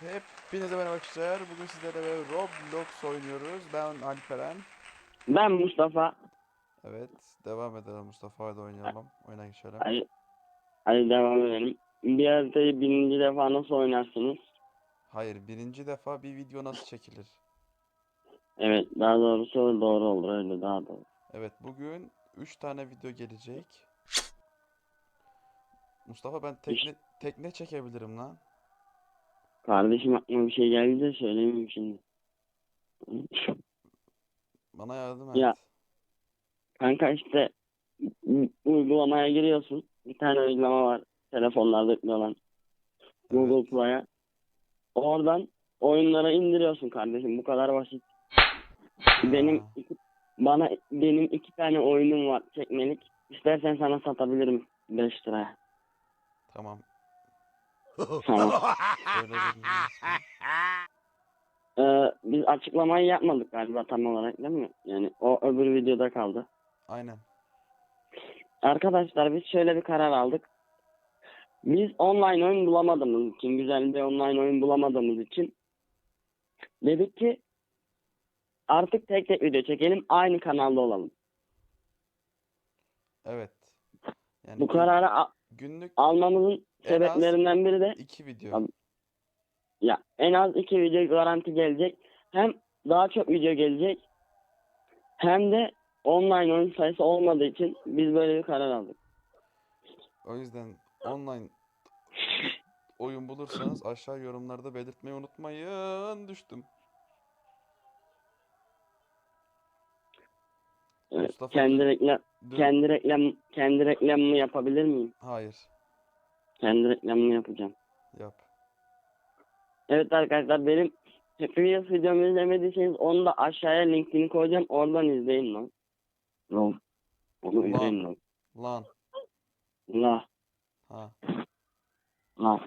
Hepinize merhaba arkadaşlar. Bugün sizlerle Roblox oynuyoruz. Ben Alperen. Ben Mustafa. Evet, devam edelim Mustafa. Hadi oynayalım. Oyuna geçelim. Hadi, hadi devam edelim. Bir haritayı birinci defa nasıl oynarsınız? Hayır, birinci defa bir video nasıl çekilir? Evet, daha doğrusu doğru olur öyle daha doğru. Evet, bugün 3 tane video gelecek. Mustafa ben tekne tekne çekebilirim lan. Kardeşim aklıma bir şey geldi de söylemeyeyim şimdi. Bana yardım et. Ya. Kanka işte uygulamaya giriyorsun. Bir tane uygulama var. Telefonlarda yüklü olan. Google. Play'a. Oradan oyunlara indiriyorsun kardeşim. Bu kadar basit. Benim iki- bana benim iki tane oyunum var çekmelik. İstersen sana satabilirim 5 liraya. Tamam. Tamam. Ee, biz açıklamayı yapmadık galiba tam olarak değil mi? Yani o öbür videoda kaldı. Aynen. Arkadaşlar biz şöyle bir karar aldık. Biz online oyun bulamadığımız için, güzel bir online oyun bulamadığımız için dedik ki artık tek tek video çekelim, aynı kanalda olalım. Evet. Yani Bu gün- kararı a- günlük almamızın sebeplerinden biri de iki video. Ya en az iki video garanti gelecek. Hem daha çok video gelecek hem de online oyun sayısı olmadığı için biz böyle bir karar aldık. O yüzden online oyun bulursanız aşağı yorumlarda belirtmeyi unutmayın. Düştüm. Evet, Mustafa kendi reklam kendi reklam kendi reklamımı yapabilir miyim? Hayır. Kendi reklamımı yapacağım. Yap. Evet arkadaşlar benim Previous videomu izlemediyseniz onu da aşağıya linkini koyacağım. Oradan izleyin lan. Lol. Onu Lan. izleyin lan. Lan. La. Ha. La.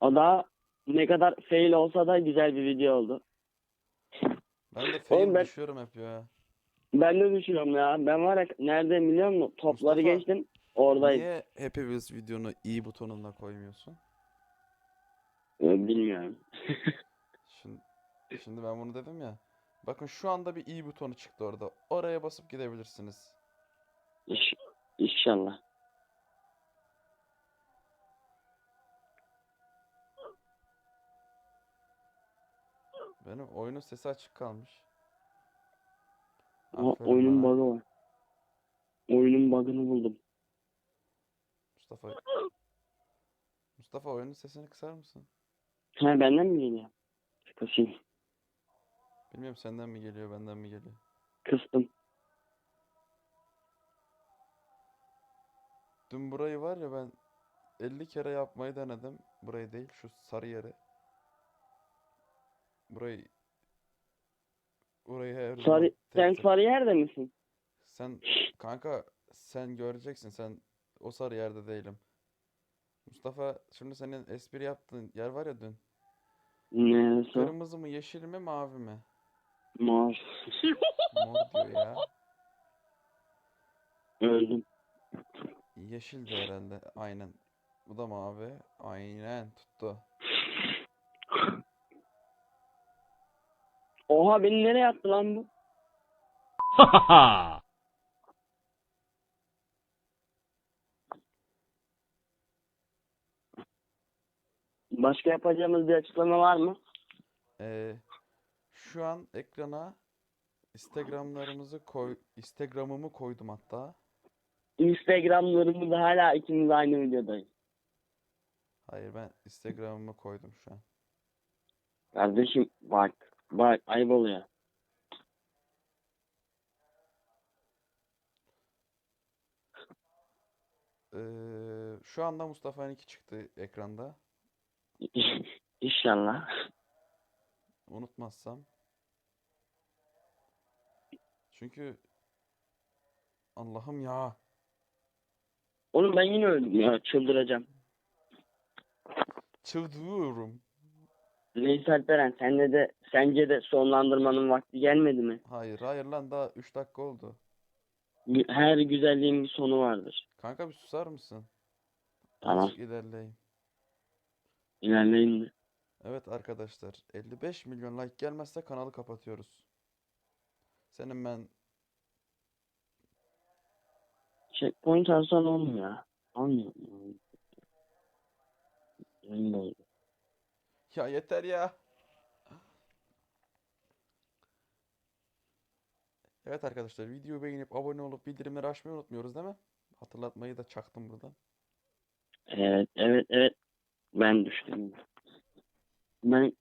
O da ne kadar fail olsa da güzel bir video oldu. Ben de fail ben- düşüyorum hep ya. Ben de düşünüyorum ya. Ben var ya nerede biliyor musun? Topları Mustafa, geçtim. Oradayım. Niye hepimiz videonu i butonuna koymuyorsun? Ee, Bilmiyorum. Şimdi, şimdi ben bunu dedim ya. Bakın şu anda bir i butonu çıktı orada. Oraya basıp gidebilirsiniz. İş, inşallah. Benim oyunun sesi açık kalmış. Ama Aferin oyunun bana. bug'ı var. Oyunun bug'ını buldum. Mustafa. Mustafa oyunun sesini kısar mısın? Ha benden mi geliyor? Kısayım. Bilmiyorum senden mi geliyor, benden mi geliyor. Kıstım. Dün burayı var ya ben 50 kere yapmayı denedim. Burayı değil, şu sarı yeri. Burayı Burayı her Sarı, tek sen tek- sarı yerde misin? Sen kanka sen göreceksin sen o sarı yerde değilim. Mustafa şimdi senin espri yaptığın yer var ya dün. O? Kırmızı mı yeşil mi mavi mi? Mor. Mor diyor ya. Öldüm. Yeşil de herhalde. Aynen. Bu da mavi. Aynen tuttu. Oha beni nereye attı lan bu? Başka yapacağımız bir açıklama var mı? Ee, şu an ekrana Instagramlarımızı koy Instagram'ımı koydum hatta. Instagramlarımızda hala ikimiz aynı videodayız. Hayır ben Instagram'ımı koydum şu an. Kardeşim bak. Bak ayıp oluyor. Ee, şu anda Mustafa 2 çıktı ekranda. İnşallah. Unutmazsam. Çünkü Allah'ım ya. Oğlum ben yine öldüm ya. Çıldıracağım. Çıldırıyorum. Reis Alperen sende de sence de sonlandırmanın vakti gelmedi mi? Hayır hayır lan daha 3 dakika oldu. Her güzelliğin bir sonu vardır. Kanka bir susar mısın? Tamam. Azıcık ilerleyin. İlerleyin mi? Evet arkadaşlar 55 milyon like gelmezse kanalı kapatıyoruz. Senin ben Checkpoint alsan olmuyor. Olmuyor. Oldu. ya yeter ya. Evet arkadaşlar videoyu beğenip abone olup bildirimleri açmayı unutmuyoruz değil mi? Hatırlatmayı da çaktım buradan. Evet, evet, evet. Ben düştüm. Ben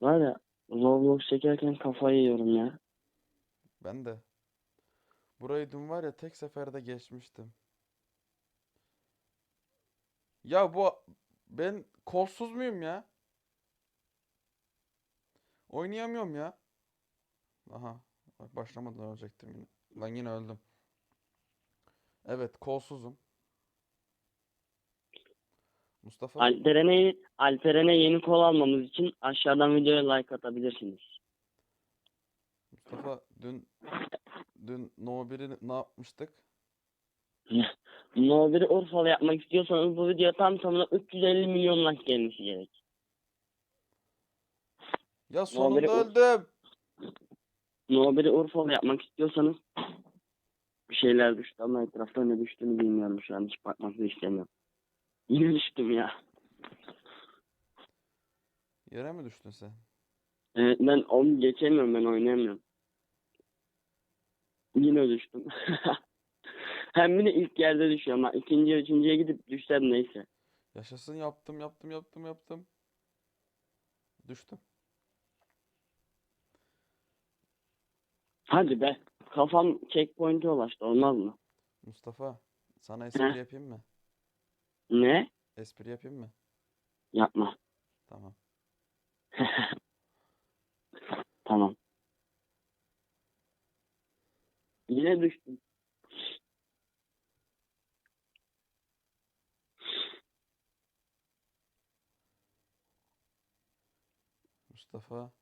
var ya Roblox çekerken kafayı yiyorum ya. Ben de. Burayı dün var ya tek seferde geçmiştim. Ya bu ben kolsuz muyum ya? Oynayamıyorum ya. Aha. Bak başlamadan ölecektim yine. Lan yine öldüm. Evet kolsuzum. Mustafa Alperen'e Alperen'e yeni kol almamız için aşağıdan videoya like atabilirsiniz. Mustafa dün dün No 1'i ne yapmıştık? No 1'i Urfalı yapmak istiyorsanız bu video tam tamına 350 milyon like gelmesi gerek. Ya No sonunda 1'i Ur- öldüm. No 1'i Urfalı yapmak istiyorsanız bir şeyler düştü ama etrafta ne düştüğünü bilmiyorum şu an hiç bakmak da istemiyorum. Yine düştüm ya. Yere mi düştün sen? Evet ben onu geçemiyorum ben oynayamıyorum. Yine düştüm. Hem bir de ilk yerde düşüyorum. Ha. İkinciye, üçüncüye gidip düşsem neyse. Yaşasın yaptım yaptım yaptım yaptım. Düştüm. Hadi be. Kafam checkpoint'e ulaştı. Olmaz mı? Mustafa sana espri yapayım mı? Ne? Espri yapayım mı? Yapma. Tamam. Tamam. Yine düştüm. Mustafa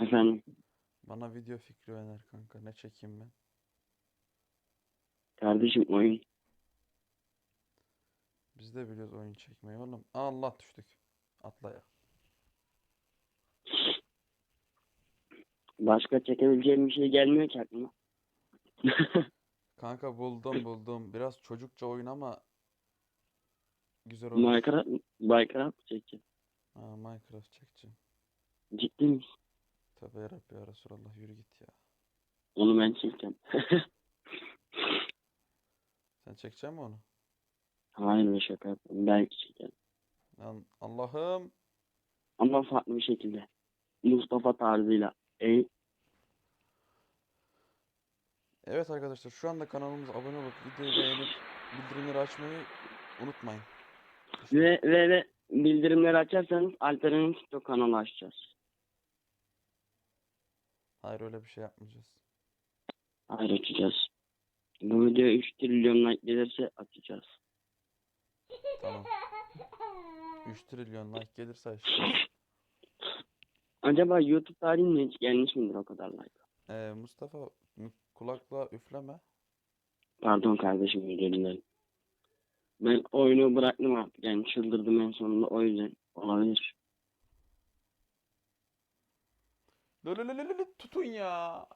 Efendim. bana video fikri öner kanka. Ne çekeyim ben? Kardeşim oyun. Biz de biliyoruz oyun çekmeyi oğlum. Allah düştük. Atla ya. Başka çekebileceğim bir şey gelmiyor ki aklıma. Kanka buldum buldum. Biraz çocukça oyun ama güzel olur. Minecraft, Minecraft mı çekeceğim? Ha, Minecraft çekeceğim. Ciddi misin? Tövbe yarabbi ya Resulallah yürü git ya. Onu ben çekeceğim. Sen çekecek misin onu? Hayır be şaka yaptım. Belki çekerim. Lan Allah'ım. Ama farklı bir şekilde. Mustafa tarzıyla. Ey, Evet arkadaşlar şu anda kanalımıza abone olup videoyu beğenip bildirimleri açmayı unutmayın. Ve, ve, ve bildirimleri açarsanız Alperen'in TikTok kanalı açacağız. hayır öyle bir şey yapmayacağız. Hayır açacağız. Bu video 3 trilyon like gelirse açacağız. Tamam. 3 trilyon like gelirse açacağız. Acaba YouTube tarihinde hiç gelmiş midir o kadar like? Ee, Mustafa m- kulaklığa üfleme. Pardon kardeşim özür dilerim. Ben oyunu bıraktım artık yani çıldırdım en sonunda o yüzden olabilir. Lölölölölö, tutun ya.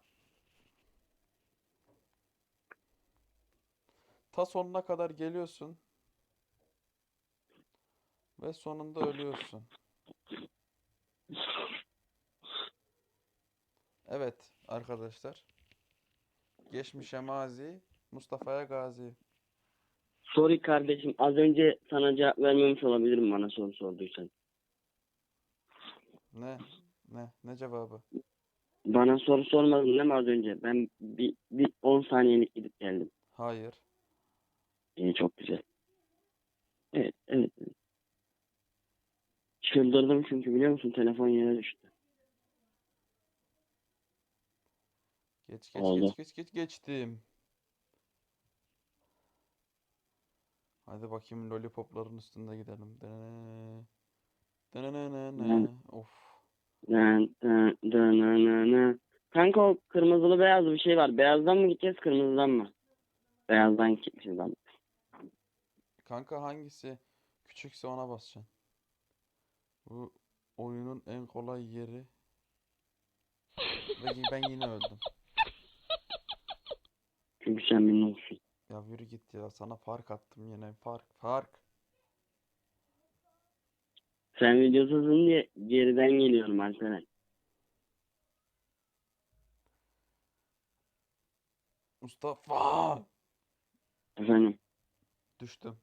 Ta sonuna kadar geliyorsun. Ve sonunda ölüyorsun. Evet arkadaşlar. Geçmişe mazi, Mustafa'ya gazi. Sorry kardeşim az önce sana cevap vermemiş olabilirim bana soru sorduysan. Ne? Ne? Ne cevabı? Bana soru sormadın değil mi az önce? Ben bir, bir 10 saniyelik gidip geldim. Hayır. İyi çok güzel. Evet, evet. evet. Çıldırdım çünkü biliyor musun telefon yere düştü. Geç geç Oldu. geç geç geç geçtim. Hadi bakayım lollipopların üstünde gidelim. Dene- denenene. Of. Dın, dın, dın, nı, nı, nı. Kanka o kırmızılı beyazlı bir şey var. Beyazdan mı gideceğiz kırmızıdan mı? Beyazdan gideceğiz abi. Kanka hangisi küçükse ona basacaksın. Bu oyunun en kolay yeri. Ve ben yine öldüm. Çünkü sen benim olsun. Ya yürü git ya. Sana fark attım yine. Fark, fark. Sen videosuzsun diye geriden geliyorum Alperen. Mustafa! Efendim Düştüm.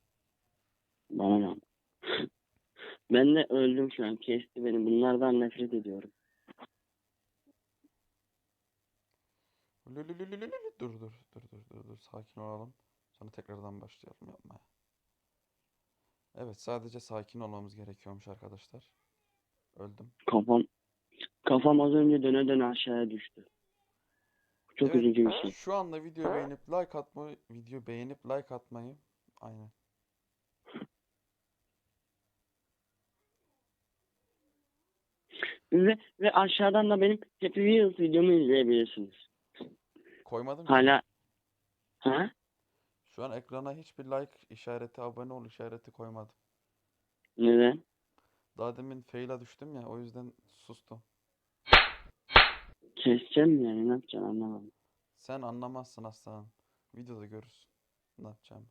bana ne? Ben de öldüm şu an. Kesti beni. Bunlardan nefret ediyorum. Lülülülülülü. Dur dur dur dur dur dur. Sakin olalım. Sonra tekrardan başlayalım yapmaya. Evet sadece sakin olmamız gerekiyormuş arkadaşlar. Öldüm. Kafam kafam az önce döne döne aşağıya düştü. Çok Evet, üzücü bir şey. Şu anda video beğenip like atmayı, video beğenip like atmayı. Aynen. Ve, ve aşağıdan da benim Happy Wheels videomu izleyebilirsiniz. Koymadım. Hala ha? Şu an ekrana hiçbir like işareti, abone ol işareti koymadım. Neden? Daha demin fail'a düştüm ya o yüzden sustum. Keseceğim yani ne yapacaksın anlamadım. Sen anlamazsın aslanım. Videoda görürsün. Ne yapacağım.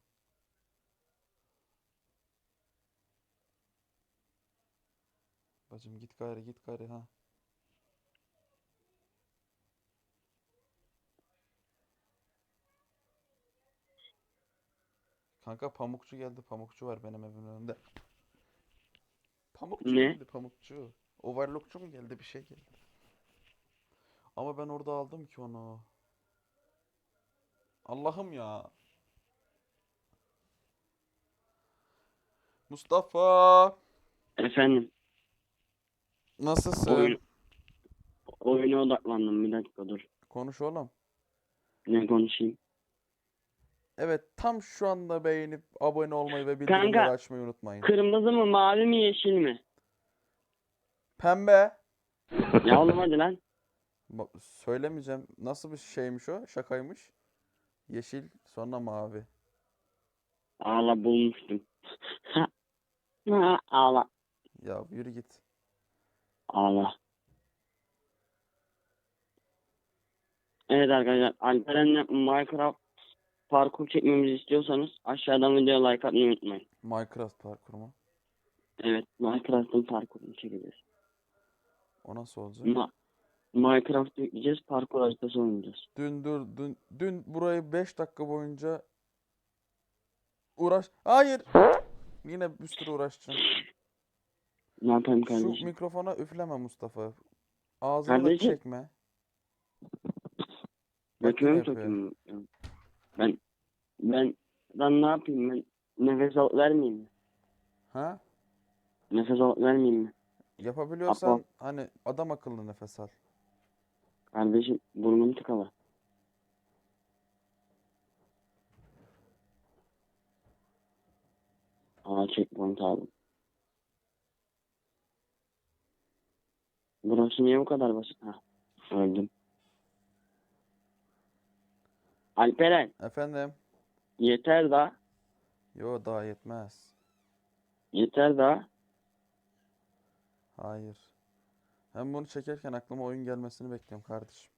Bacım git gayri git gayri ha. Kanka pamukçu geldi. Pamukçu var benim evimin önünde. Pamukçu Ne? geldi pamukçu. Overlockçu mu geldi bir şey geldi. Ama ben orada aldım ki onu. Allah'ım ya. Mustafa. Efendim Nasılsın? Oyun- oyuna odaklandım bir dakika dur. Konuş oğlum. Ne konuşayım? Evet tam şu anda beğenip abone olmayı ve bildirimleri Kanka. açmayı unutmayın. Kırmızı mı mavi mi yeşil mi? Pembe. Ya oğlum hadi lan. Ba- Söylemeyeceğim. Nasıl bir şeymiş o? Şakaymış. Yeşil sonra mavi. Ağla bulmuştum. ağla. Ya yürü git. Ağla. Evet arkadaşlar Alperen'le Minecraft parkur çekmemizi istiyorsanız aşağıdan videoya like atmayı unutmayın. Minecraft parkuru mu? Evet Minecraft'ın parkurunu çekeceğiz. O nasıl olacak? Ma Minecraft yükleyeceğiz parkur haritası oynayacağız. Dün dur dün dün burayı 5 dakika boyunca uğraş. Hayır. Yine bir sürü uğraşacağım. Ne yapayım Şu kardeşim? mikrofona üfleme Mustafa. Ağzını da çekme. Bak Götüme yine mi yapıyor. Ben ben ben ne yapayım ben? Nefes alıp vermeyeyim mi? Ha? Nefes alıp vermeyeyim mi? Yapabiliyorsan Apo. hani adam akıllı nefes al. Kardeşim burnum tıkalı. Aa checkpoint aldım. Burası niye bu kadar basit? Ha, öldüm. Alperen Efendim? yeter da Yo daha yetmez. yeter da Hayır. Ben bunu çekerken aklıma oyun gelmesini bekliyorum kardeşim.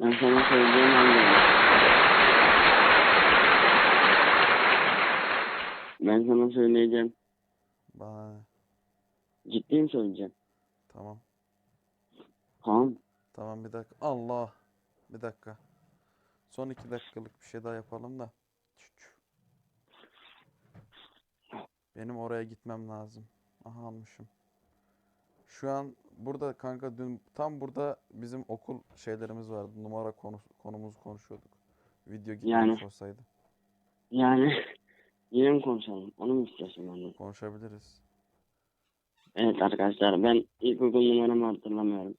ben sana söyleyeceğim hangi Ben sana söyleyeceğim. Bana ne? Ciddi mi söyleyeceğim? Tamam. Tamam. Tamam bir dakika. Allah. Bir dakika. Son iki dakikalık bir şey daha yapalım da. Benim oraya gitmem lazım. Aha almışım. Şu an burada kanka dün tam burada bizim okul şeylerimiz vardı. Numara konu, konumuzu konuşuyorduk. Video gitmemiş Yani. olsaydı. Yani yine mi konuşalım? Onu mu istiyorsun benden? Konuşabiliriz. Evet arkadaşlar ben ilkokul numaramı hatırlamıyorum.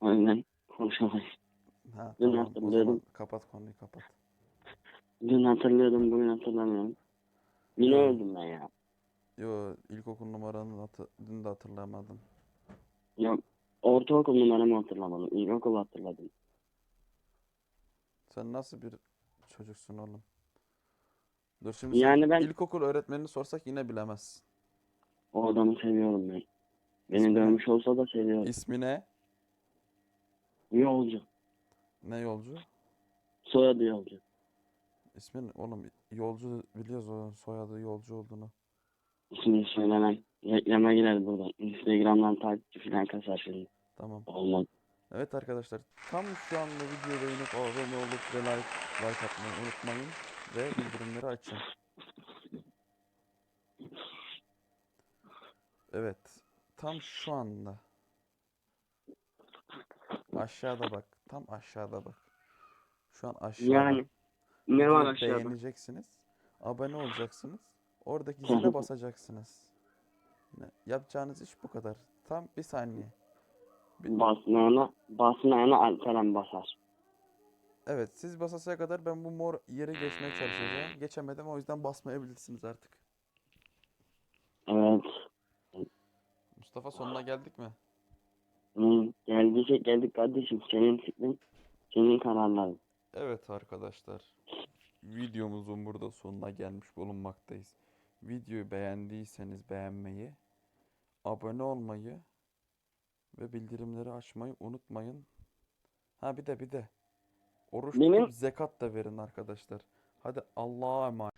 O yüzden konuşamayız. Ha Dün tamam. Zaman kapat konuyu kapat. Dün hatırlıyordum bugün hatırlamıyorum. Yine Evet. öldüm ben ya. Yo ilkokul numaranı hatı- dün de hatırlamadım. Yok ortaokul numaramı hatırlamadım. İlkokul hatırladım. Sen nasıl bir çocuksun oğlum? Dur şimdi sen Yani ben ilkokul öğretmenini sorsak yine bilemezsin. O adamı seviyorum ben. Beni İsmi dövmüş olsa da seviyorum. İsmi ne? Yolcu. Ne yolcu? Soyadı yolcu. İsmin oğlum yolcu biliyoruz o soyadı yolcu olduğunu. İsmini söylemem. Reklama girer buradan. Instagram'dan takipçi falan kasar şimdi. Tamam. Olmaz. Evet arkadaşlar tam şu anda videoyu beğenip abone olup ve like, like atmayı unutmayın ve bildirimleri açın. Evet tam şu anda aşağıda bak tam aşağıda bak. Şu an aşağıda. Yani ne var aşağıda? Beğeneceksiniz. Abone olacaksınız. Oradaki zile basacaksınız. Ne- Yapacağınız iş bu kadar. Tam bir saniye. Bir- Basmayana, basmayana Alperen basar. Evet, siz basasıya kadar ben bu mor yere geçmeye çalışacağım. Geçemedim o yüzden basmayabilirsiniz artık. Evet. Mustafa sonuna geldik mi? Hı, geldiyse geldik kardeşim. Senin fikrin, senin kararların. Evet arkadaşlar. Videomuzun burada sonuna gelmiş bulunmaktayız. Videoyu beğendiyseniz beğenmeyi, abone olmayı ve bildirimleri açmayı unutmayın. Ha bir de bir de oruç Benim- zekat da verin arkadaşlar. Hadi Allah'a emanet.